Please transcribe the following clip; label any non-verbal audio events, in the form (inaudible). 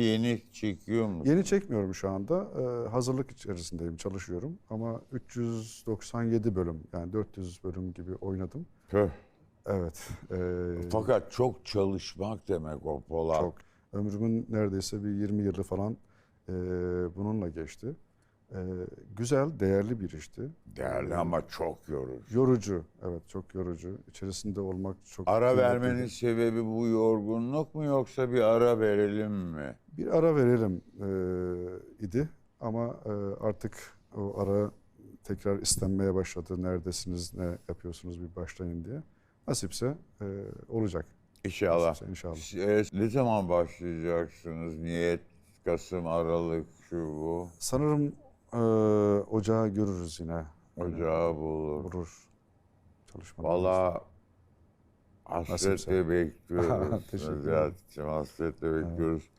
Yeni çekiyor musun? Yeni çekmiyorum şu anda. Ee, hazırlık içerisindeyim, çalışıyorum. Ama 397 bölüm, yani 400 bölüm gibi oynadım. Tüh. Evet. ee, Fakat çok çalışmak demek o Polat. çok. Ömrümün neredeyse bir 20 yılı falan ee, bununla geçti. Ee, güzel, değerli bir işti. Değerli ama çok yorucu. Yorucu, evet çok yorucu. İçerisinde olmak çok... Ara vermenin sebebi bu yorgunluk mu yoksa bir ara verelim mi? Bir ara verelim ee, idi ama ee, artık o ara tekrar istenmeye başladı. Neredesiniz, ne yapıyorsunuz bir başlayın diye. Nasipse ee, olacak. İnşallah. Nasipse inşallah. E, ne zaman başlayacaksınız? Niyet Kasım, Aralık, şu bu. Sanırım ee, ocağı görürüz yine. Ocağı bulur. Vurur. Çalışmalarımız. Valla hasretle bekliyoruz. (laughs) Teşekkür ederim. Hasretle bekliyoruz.